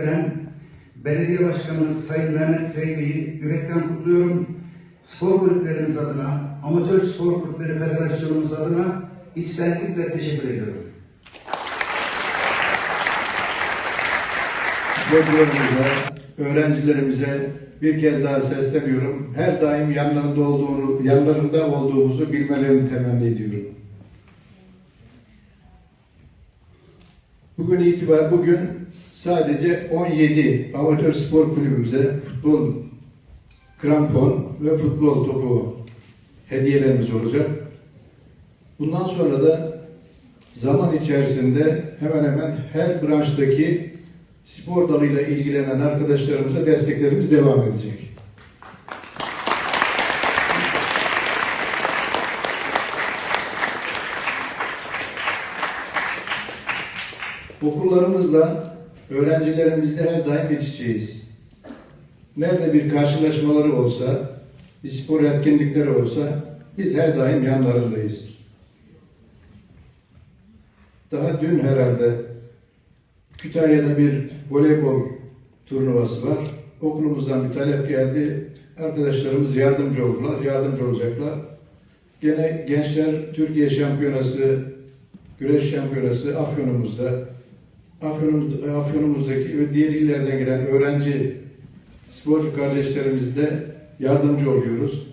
veren Belediye Başkanımız Sayın Mehmet Zeybe'yi yürekten kutluyorum. Spor kulüplerimiz adına, Amatör Spor Kulüpleri Federasyonumuz adına içtenlikle teşekkür ediyorum. sporcularımıza, öğrencilerimize bir kez daha sesleniyorum. Her daim yanlarında olduğunu, yanlarında olduğumuzu bilmelerini temenni ediyorum. Bugün itibar bugün sadece 17 amatör spor kulübümüze futbol krampon ve futbol topu hediyelerimiz olacak. Bundan sonra da zaman içerisinde hemen hemen her branştaki spor dalıyla ilgilenen arkadaşlarımıza desteklerimiz devam edecek. Okullarımızla, öğrencilerimizle her daim yetişeceğiz. Nerede bir karşılaşmaları olsa, bir spor etkinlikleri olsa biz her daim yanlarındayız. Daha dün herhalde Kütahya'da bir voleybol turnuvası var. Okulumuzdan bir talep geldi. Arkadaşlarımız yardımcı oldular, yardımcı olacaklar. Gene Gençler Türkiye Şampiyonası, Güreş Şampiyonası Afyonumuzda, Afyonumuz, Afyonumuzdaki ve diğer illerden gelen öğrenci sporcu kardeşlerimizle yardımcı oluyoruz.